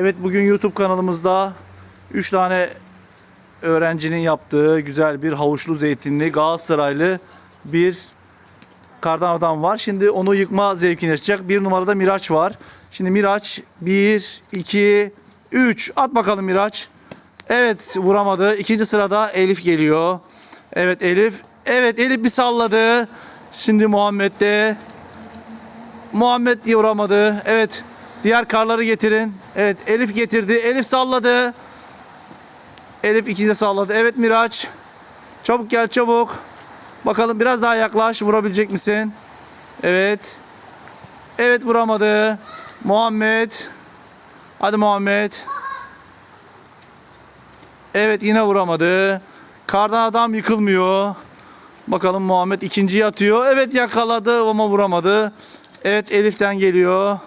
Evet bugün YouTube kanalımızda 3 tane öğrencinin yaptığı güzel bir havuçlu zeytinli Galatasaraylı bir kardan adam var. Şimdi onu yıkma zevkini yaşayacak. Bir numarada Miraç var. Şimdi Miraç 1, 2, 3. At bakalım Miraç. Evet vuramadı. İkinci sırada Elif geliyor. Evet Elif. Evet Elif bir salladı. Şimdi Muhammed'de. Muhammed diye vuramadı. Evet. Diğer karları getirin. Evet Elif getirdi. Elif salladı. Elif ikinci salladı. Evet Miraç. Çabuk gel çabuk. Bakalım biraz daha yaklaş. Vurabilecek misin? Evet. Evet vuramadı. Muhammed. Hadi Muhammed. Evet yine vuramadı. Kardan adam yıkılmıyor. Bakalım Muhammed ikinciyi atıyor. Evet yakaladı ama vuramadı. Evet Elif'ten geliyor.